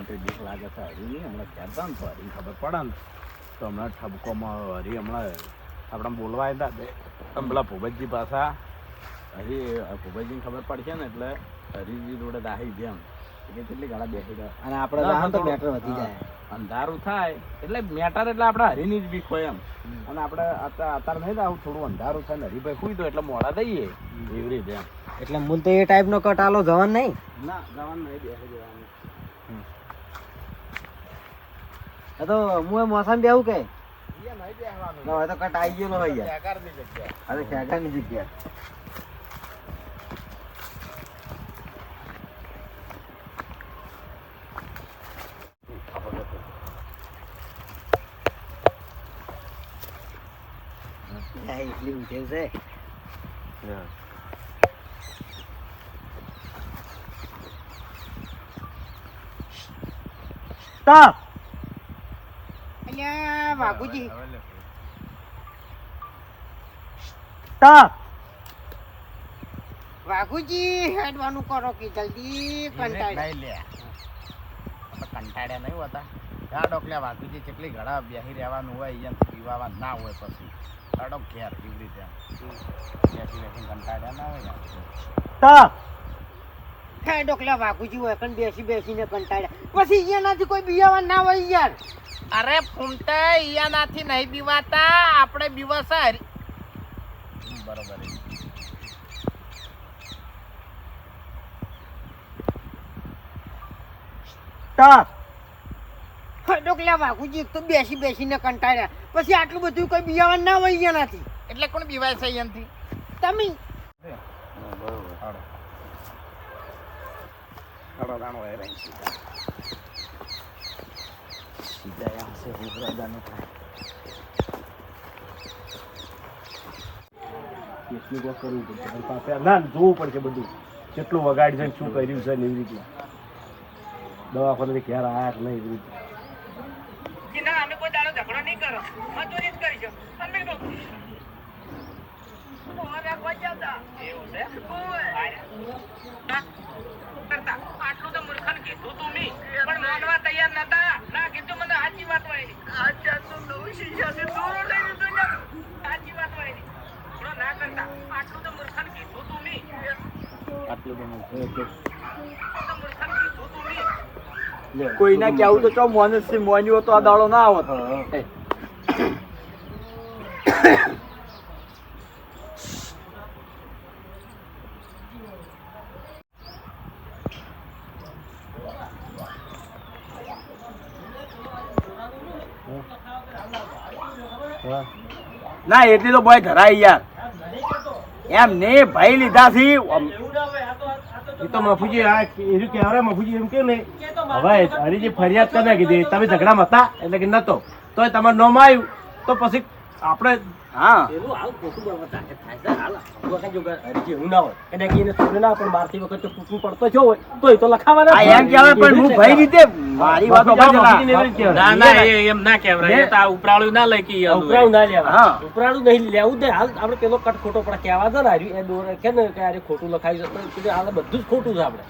મને બીક લાગે છે હરી હમણાં કહેતા ને તો હરી ખબર પડે ને. તો હમણાં ઠબકોમાં હરી હમણાં આપણે બોલવા આવ્યા હતા પેલા ભૂપતજી પાછા. હરી ભૂપતજીને ખબર પડશે ને એટલે હરીજી જોડે દાહી કે કેટલી ગાળા બેસી અને આપણે તો મેટર વધી જાય. અંધારું થાય. એટલે મેટર એટલે આપણે હરીની જ બીક હોય એમ. અને આપણે અત્યારે અત્યારે નહીં આવું થોડું અંધારું થાય ને હરીભાઈ ખુઈ દો એટલે મોડા દઈએ એવી રીતે એમ. એટલે મૂળ તો એ ટાઈપનો કટાલો જવાન નહીં? ના જવાન નહીં બેસી જવાનું. એ તો હું એ મોસમ બેવું કે અહીંયા નહીં બેસવાનું. ના, હવે તો કટ આવી ગયેલો હોય યાર બેકારની જગ્યા. અરે ખેગાની જગ્યા આ એટલી ઉઠે છે સ્ટોપ બાપુજી સ્ટોપ વાઘુજી હેડવાનું કરો કે જલ્દી કંટાળે કંટાળ્યા. નહીં હોતા. આ ડોકલ્યા વાઘુજી કેટલી ઘડા બેહી રહેવાનું હોય અહીંયા પીવાવા ના હોય પછી. કાઢો ઘેર કેવી રીતે બેસી બેસી કંટાળ્યા ના હોય તો સ્ટોપ હે વાઘુજી હોય પણ બેસી બેસીને કંટાળ્યા. પછી અહીંયાનાથી કોઈ બિયાવા ના હોય યાર. અરે ફૂમતા ઈયાનાથી નહીં બીવાતા આપણે બીવાસા હરી બરોબર સ્ટોપ હે ડોકલા વાઘુજી તો બેસી બેસીને કંટાળ્યા પછી આટલું બધું કોઈ બિયાવા ના હોય અહીંયાનાથી એટલે કોણ બીવાય છે અહીંયાથી તમે હાડો સીધા ઉભરાદાનો થાય કેટલું કરવું પડશે? પણ પાસે ના જોવું પડશે બધું. કેટલું વગાડી છે શું કર્યું છે ને એવી રીતના દવાખાને ઘેર આયા કે નહીં એવી રીતે. ના અમે કોઈ દાડો ઝઘડો નહીં કરો. મજૂરી જ કરીશું. અમે આટલું તો મૂર્ખન કીધું તું મી. પણ માનવા તૈયાર નતા. ના કીધું મને સાચી વાત હોય. આ આજા તું નવું શીખ્યા છે. દોરો લઈ લીધો સાચી વાત હોય. થોડો ના કરતા. આટલું તો મૂર્ખન કીધું તું મી આટલું બધું છે કે તો મૂર્ખન કીધું તું મી કોઈને કેવું તો ચો મોને છે મોન્યો તો આ દાડો ના આવત. ના, એટલી તો બોય ધરાય યાર. એમ ને ભાઈ લીધા થી એ તો મફુજી, આ એનું કહેવાય મફુજી, એમ કે નહીં હવે હરીજી ફરિયાદ કરી કીધી તમે ઝઘડામાં હતા, એટલે કે નતો. તો તમારે નોમ આવ્યું. તો પછી આપણે હા. એનું હાલ ખોટું બરાબર થાય. છે હાલ. વખત જો હરીજી એવું ના હોય. એને કહીને છોડે ના પણ મારતી વખત તો કૂટવું પડતો છો હોય. તોય તો લખાવાના આ એમ કહેવાય પણ હું ભાઈ રીતે મારી વાત મફુજી સમજ મફુજીને એવી રીતે ના ના એમ ના કહેવાય. એ તો આ ઉપરાળું ના લઈ કે ઈ ના લેવા. હા. ઉપરાણું નહીં લેવું દે હાલ આપણે પેલો કટ ખોટો પણ કહેવા દો ને હાર્યું એ દોર કે ને કે આરે ખોટું લખાવી જતો હાલ બધું જ ખોટું છે આપણે.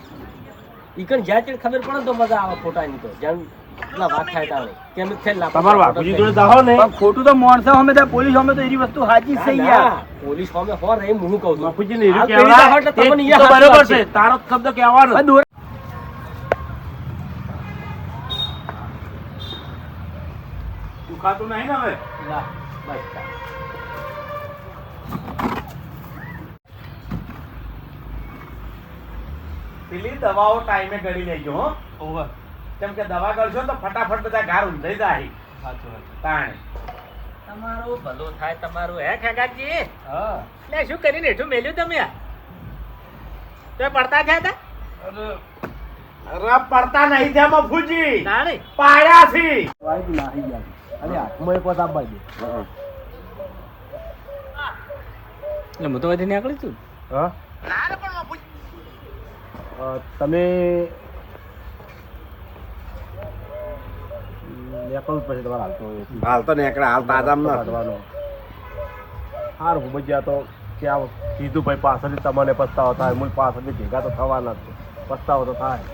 ઈ કણ જ્યાં ચેડ ખબર પડે ને તો મજા આવે ખોટાની તો. જ્યાં ખોટું તો માણસો અમે તો પોલીસ અમે તો એની વસ્તુ સાચી છે યાર. પોલીસ સામે હો રહી હું કહું છું? બાપુજીને એવું હાલ કહેવાય, પેલી દાહો એટલે તમને એ ઈ તો હાચી બરોબર છે. તારો શબ્દ કહેવાનો. દુખાતું નહીં ને હવે? ના, બસ. પેલી દવાઓ ટાઈમે ગળી લેજો હો. કેમ કે દવા કરશો તો ફટાફટ બધા ઘાર ઊંધાઈ જાય. તાણે. તમારું ભલું થાય તમારું હે ખેગાજી હા. લે શું કરીને હેઠું મેલ્યું તમે આ? તો પડતા થયા હતા અરે પડતા નહીં થયા મફુજી. તાણી. પાયા થી વાઈટ નાહી ગયા. અરે હાથમાં એક વાત એટલે હું તો નીકળી છું હા. ના રે પણ અ, તમે જ પડશે તમારે હાલતો તો હાલ તો નીકળે હાલ તાજામાં ના સારું ભૂમજ્યા તો ક્યાં કીધું ભાઈ પાછળથી તમને પસ્તાવો થાય. મૂળ પાછળથી ભેગા તો થવાના જ પસ્તાવો તો થાય.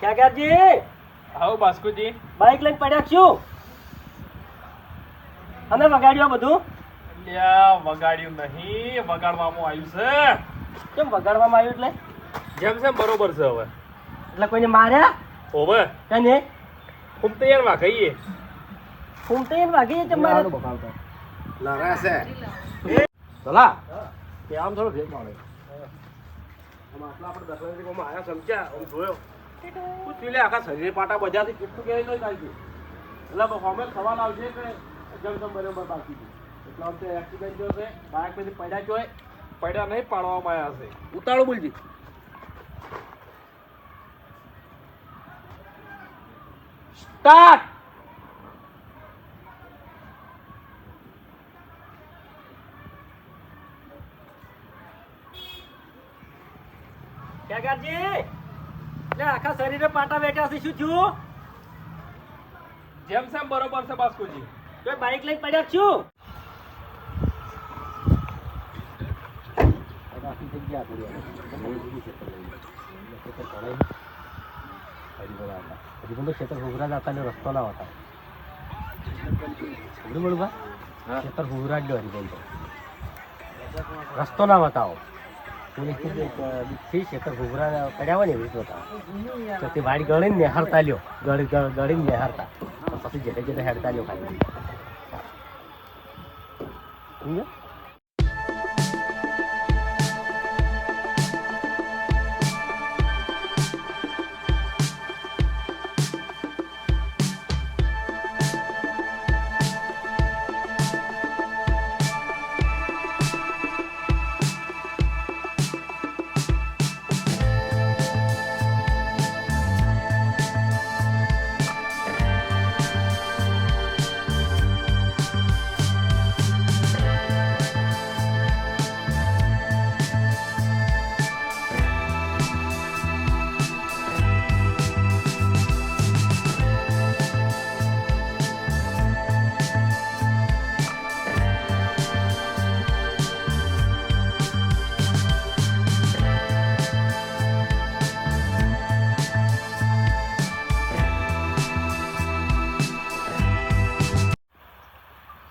ક્યાં ક્યાં જી? કરવા આવો બાસ્કુજી. બાઈક લઈને પડ્યા છું? અને વગાડ્યું બધું? વગાડ્યું નહીં વગાડવામાં આવ્યું છે. કેમ વગાડવામાં આવ્યું એટલે? જેમ છે બરોબર છે હવે. એટલે કોઈને માર્યા હોવે. કને તૈયારમાં કહીએ ફૂમતે એને વાગી તે મારે? ચલા. કે આમ થોડો ભેગ મારે આમ આટલા આપણે દસરા દિવસમાં આયા સમજ્યા? આમ જોયો. તું ચીલે આખા શરીર પાટા બજારથી કેટલું કે નહીં કાઢ્યું એટલે હોમે સવાલ આવશે કે જમસમ બરોબર બાકી છે. એટલે આમ એક્સિડન્ટ જો છે. બાઇક પછી પડ્યા જોય પડ્યા નહીં પાડવામાં આવ્યા છે. ઉતાળો બોલજી. સ્ટાર્ટ આખા શરીરે પાટા બેઠા છે શું છું જેમ સેમ બરોબર છે બાસ્કુજી. તો બાઈક લઈને પડ્યા છું ખેતર હુગરા જતા ને રસ્તો ના હતા બરોબર ખેતર હુગરા જ હરિબંધ રસ્તો ના બતાવો પોલીસથી ખેતર હુગરા પડ્યા હોય ને એવી રીતે બતાવો તો તે વાડી ગળીને નિહારતા લ્યો ગળી ગળીને નિહારતા પછી જેટે જેટે હેડતા લ્યો ખાલી સમજ્યો?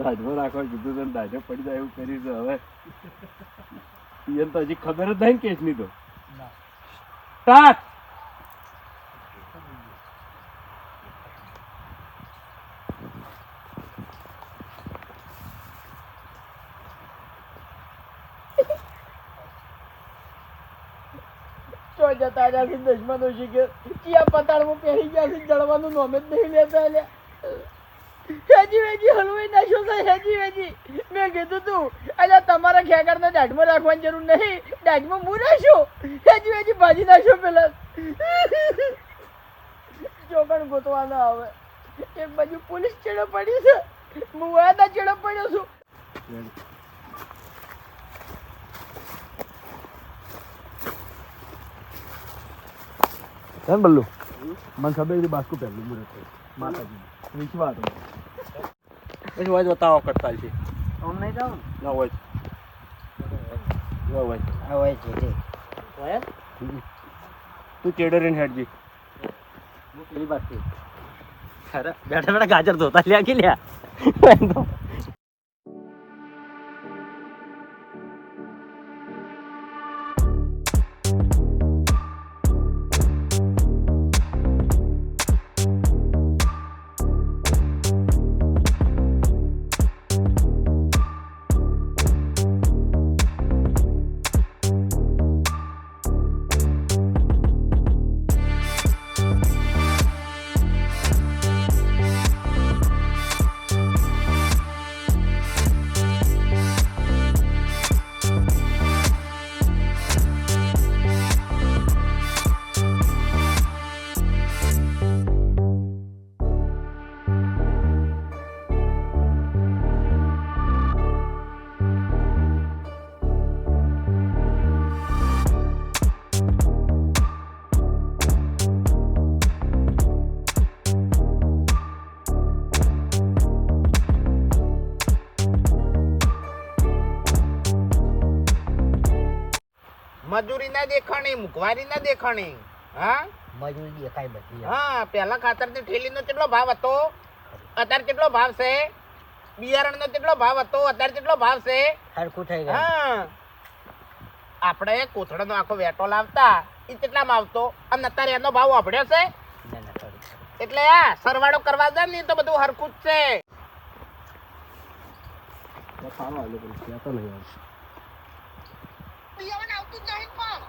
દાજમાં રાખવા કીધું તને દાઢો પડી જાય એવું કરી છે હવે. ઈયન તો હજી ખબર જ નહીં કેસની તો. જતા રહ્યા છે શીખે ચિયા પતાળમાં પહેરી ગયા છે જળવાનું નોમ જ નહીં લેતા લે હેજી વેજી, હલવાઈ નાખ્યો છે હેજી વેજી. મેં કીધું તું એટલે તમારા ખેકરને દાઢમાં રાખવાની જરૂર નહીં. દાઢમાં હું નાખ્યો હેજી વેજી, ભાજી નાખ્યો પેલા. ચોકણ ગોતવાનો આવે. એક બાજુ પોલીસ ચેડો પડી છે. હું વાદા ચેડો પડ્યો છું. બલ્લુ? મને ખબર બાસ્કુ પહેલું મુરત માતાજી વિશ્વાસ પછી વાજ બતાવો કરતા છે. આમ નહીં જાઉં ના? હોય ના હોય હોય છે તે હોય તું ચેડે રહીને હેડજી. પેલી બાજુ અરે બેઠા બેઠા ગાજર ધોતા લ્યા કે લ્યા? દેખાણી મુખવારી ના દેખાણી હા? મજૂરી દેખાય બધી હા પેલા ખાતરની ઠેલી નો કેટલો ભાવ હતો? અત્યારે કેટલો ભાવ છે? બિયારણ નો કેટલો ભાવ હતો? અત્યારે કેટલો ભાવ છે? હરખું થઈ હા. આપણે કોથળો નો આખો વેટો લાવતા એ કેટલામાં આવતો? અને અત્યારે એનો ભાવ વાપર્યો છે? એટલે આ સરવાળો કરવા જાય ને તો બધું હરખું જ છે. સારો આવ્યો પણ કહેતો નહીં આવે. આવતું જ નહીં પણ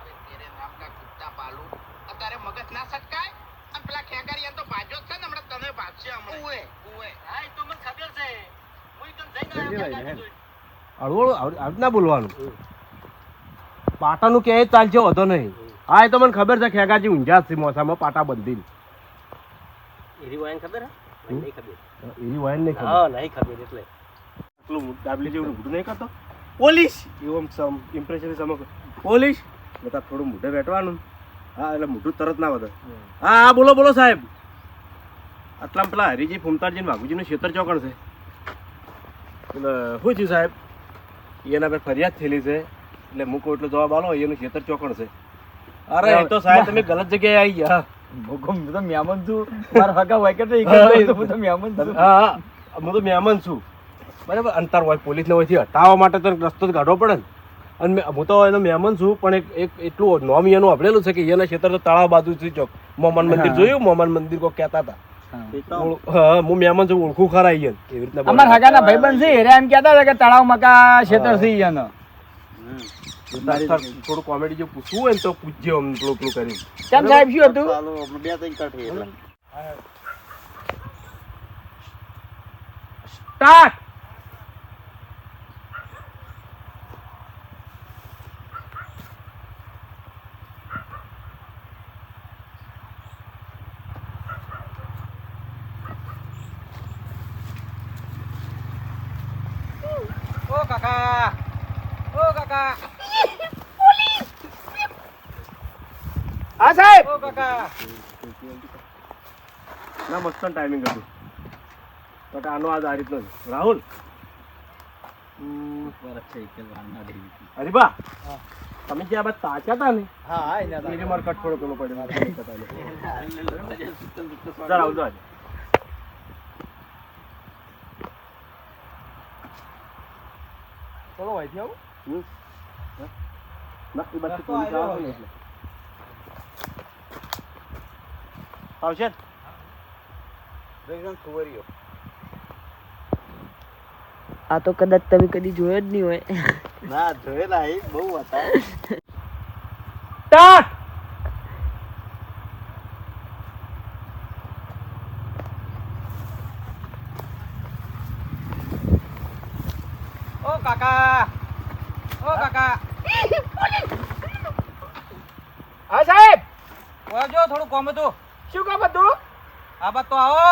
અરે તેરે નામ કા કુત્તા પાલુ. અત્યારે મગજ ના સટકાય? અને પેલા ખેગારિયા તો ભાજો છે ને હમણાં તને ભાગશે હમણાં. ઉએ ઉએ હા એ તો મને ખબર છે. હું એકદમ જઈને આવ્યો કેવી ખેગારી લાગે? જોઈને. હળવું આવી આવી બોલવાનું. પાટાનું ક્યાંય ચાલશે વધો નહીં. હા એ તો મને ખબર છે ખેગાજી ઊંઝા છે મોસામાં પાટા બંધી એરી વાયન ખબર હે? નહીં ખબર. એની વાયન નહીં ખબર. હા નહીં ખબર એટલે. પેલું ડાબલી જેવું મોઢું નહીં કરતો. પોલીસ! એવું સમ ઇમ્પ્રેશન પોલીસ! બધા થોડું મોઢે બેઠવાનું. હા એટલે મોઢું તરત ના વધે. હા હા બોલો બોલો સાહેબ. આટલા પેલા હરીજી ફૂમતારજી ને વાઘુજીનું ક્ષેત્ર ચોકણ છે. એટલે શું થયું સાહેબ? એના પર ફરિયાદ થયેલી છે. એટલે મૂકો એટલો જવાબ આલો એનું ક્ષેત્ર ચોકણ છે. અરે એ તો સાહેબ તમે ગલત જગ્યાએ આવી ગયા. હું. તો મહેમાન છું. મારા હગા હોય કે હું તો મહેમાન છું. હા હા. હું તો મહેમાન છું. બરાબર. અંતર હોય પોલીસને હોયથી હટાવવા માટે તો રસ્તો જ કાઢવો પડે ને. અને હું તો એનો મહેમાન છું પણ એક એક એટલું નોમ એનું આપેલું છે કે એના ક્ષેત્ર તો તળાવ બાજુ છે ચોક. મોમન મંદિર જોયું? મોમન મંદિર કો કહેતા હતા. હું. મહેમાન છું ઓળખું ખરા અહીંયા એવી રીતના અમારા હગાના ભાઈબંધ છે એરા એમ કહેતા હતા કે તળાવ મકા ક્ષેત્ર છે ઈ એનો. તો તારે તાર થોડું કોમેડી જો પૂછવું હોય ને તો પૂછજો આમ પેલું પેલું કરી કેમ સાહેબ શું હતું? સ્ટાર્ટ ઓ કાકા ઓ કાકા હા સાહેબ ઓ કાકા ના મસ્ત ટાઈમિંગ હતું. બટ આનો આજ આ રીતનો રાહુલ? હમ, હરીબા તમે જે આ બાદ તાક્યા હતા ને હા એને મારે કટ થોડો પેલો પડ્યો. જરા આવજો આજે ચલો ભાઈ આવું. હમ. ના એ બાજુ પોલીસ આવે ને એટલે. આવશે ને? આ તો કદાચ તમે કદી જોયો જ નહીં હોય. ના જોયેલા એ બહુ હતા. સ્ટાર્ટ ઓ કાકા. ઓ કાકા. હા સાહેબ. વાજો થોડું કોમ હતું. શું કામ હતું? આ બાદ તો આવો.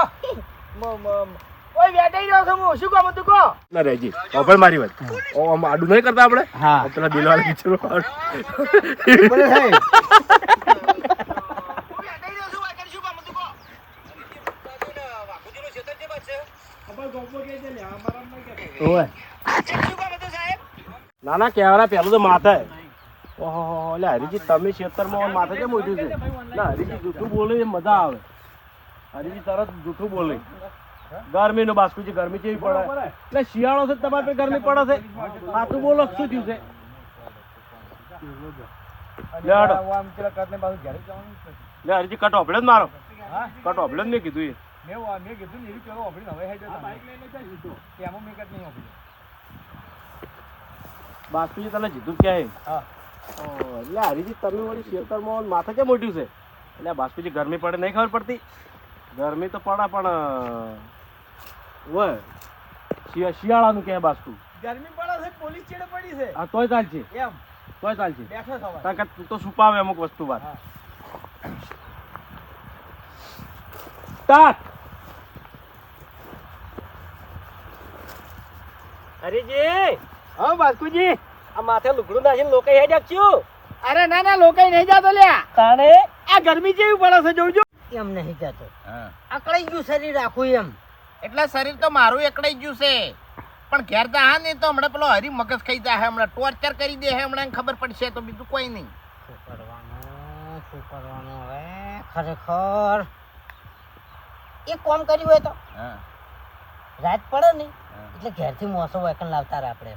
ઓય વેટાઈ રહ્યો છું હું. શું કામ હતું કહો? ના રેજી ઓપન મારી વાત. ઓ આમ આડું નહીં કરતા આપણે? હા. આ પેલા દિલવાળા પિક્ચર બોલે સાહેબ. વાઘુજીનું ક્ષેત્ર જે બાજુ છે? ઓય. શું કામ હતું સાહેબ ના ના કેવરા પેલું તો માથે. ઓહો એટલે હરીજી તમે ખેતરમાં માથે કેમ ઉઠ્યું છે? ના હરીજી જૂઠું બોલે એ મજા આવે. હરીજી તરત જૂઠું બોલે. ગરમી નો બાસ્કુ છે ગરમી કેવી પડે. એટલે શિયાળો છે તમારે પર ગરમી પડે છે. સાચું બોલો શું થયું છે? લે હરીજી કટ ઓફળે જ મારો. કટ ઓફળે જ મેં કીધું એ. મેં કીધું ને એવી પેલો ઓફરીને હવે. મેં કટ નહીં. બાસ્કુજી તને જીધું ક્યાંય હા. એટલે હરીજી તમે વળી ખેતરમાં માથે કેમ મોટ્યું છે? એટલે બાસ્કુજી ગરમી પડે નહીં ખબર પડતી. ગરમી તો પડે પણ ઓય શિયાળાનું કે બાસ્કુ ગરમી પડે છે પોલીસ ચેડે પડી છે. હા તોય ચાલશે. એમ. તોય ચાલશે. બેઠો સવારે. કારણ કે તું તો છુપાવે અમુક વસ્તુ વાત. સ્ટાર્ટ! હરીજી હા બાસ્કુજી આ માથે લુગડું નાખીને લોકો હેડ્યા છું અરે ના ના લોકો નહીં જાતો લ્યા. તાણે? આ ગરમી જેવી પડે છે જોજો એમ નહીં કહેતો. અકળાઈ ગયું શરીર આખું એમ. એટલે શરીર તો મારું એકડાઈ ગયું છે. પણ ઘેર જા હા નહીં તો હમણાં પેલો હરી મગજ ખાઈ જાય હમણાં ટોર્ચર કરી દે હમણાં ખબર પડશે તો બીજું કોઈ નહીં. શું કરવાનું? શું કરવાનું હવે? ખરેખર. એક કોમ કર્યું હોય તો? હા. રાત પડે ને એટલે ઘેરથી મોસો વેકન લાવતા રહે આપણે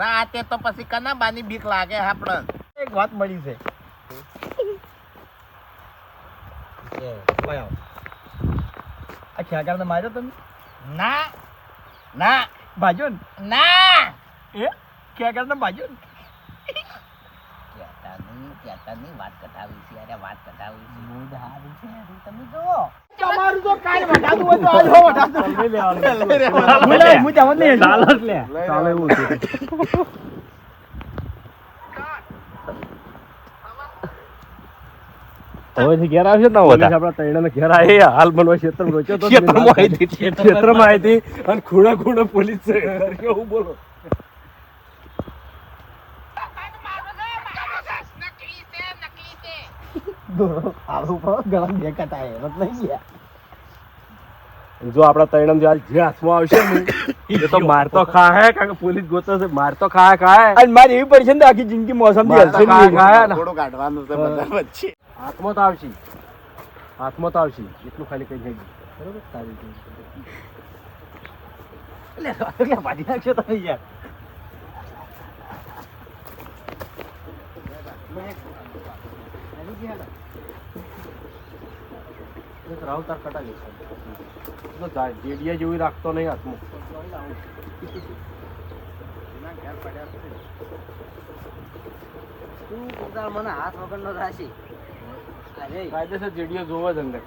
રાતે તો પછી કના બાની બીક લાગે આપણે એક વાત મળી છે. આ ખેગારને માર્યો તમે ના ના ભાજ્યો ને ના એ ભાજ્યો ને નહીં વાત કઢાવી છે અરે વાત કઢાવી છે મૂડ હારું છે તમે જુઓ તમારું તો કાંઈ વટાતું હોય તો આજ હો વટાતું. હું લે, હું જવા જ નહીં હજુ. હવેથી ઘેર આવશે ને પોલીસ આપણા તૈણાને ઘેર આવી હાલ મને ક્ષેત્ર રોચ્યો તો ક્ષેત્રમાં આવી હતી. ક્ષેત્રમાં આવી હતી અને ખૂણા ખૂણા પોલીસ છે. એવું બોલો. જ આપડા તૈણમ જે જે હાથમાં આવશે ને એ તો મારતો ખાહે કારણ કે પોલીસ ગોતો છે. મારતો ખાહે ખાહે. અને મારી એવી પડી છે ને આખી જિંદગી મોસમથી હલશે ખાહે નહીં. ખાહે ને. થોડું કાઢવાનું છે બધા વચ્ચે. હાથમાં તો આવશે. હાથમાં તો આવશે. એટલું ખાલી કઈ જઈ બરોબર? સારી રીતે. એટલે ભાજી નાખશો તમે યાર. રાવ તાર કટાવી છે. જેડિયા જેવી રાખતો નહીં હાથમાં. તું પોતાનો મને હાથ વગરનો રાશી કાયદેસર જેડિયો જોવો જ અંદર.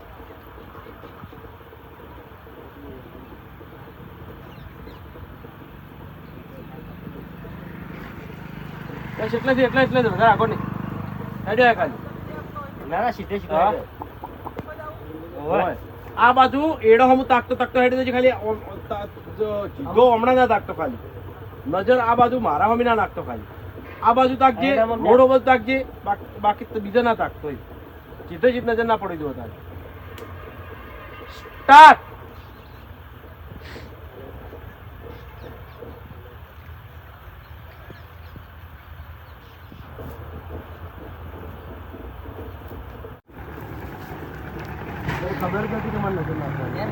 બસ એટલે જ એટલે એટલે જ વધારે આગળ નહીં. હેડે આ ના ના સીધે સીધે આ બાજુ એડો હમ તાકતો તાકતો હેડે છે ખાલી. જીગો હમણાં ના તાકતો ખાલી. નજર આ બાજુ મારા હમી ના નાખતો ખાલી. આ બાજુ તાકજે ઘોડો બે- તાકજે બાકી તો બીજા ના તાકતો હોય. સીધે સીધ નજર ના પડી દો તારે. સ્ટાર્ટ ખબર નથી તમારે નજર નાખવાની.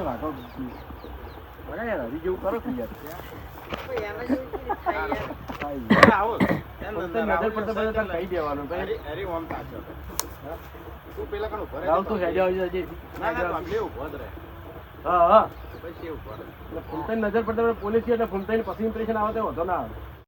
વાગો બોલે યાર હજી જેવું કરો કે યાર. આવો. નજર પડતા બધા તારે કહી દેવાનું હરી ઓમ સાચો તું પેલા કણ ઊભો રહે. રાવ તો હેડ્યા આવી છે ના ના તું ઊભો જ રહે. હા હા. પછી ઊભો રહે. નજર પડતા પોલીસ એટલે ફૂમતાઈ પછી ઇમ્પ્રેશન આવે તો વધો ના આવે.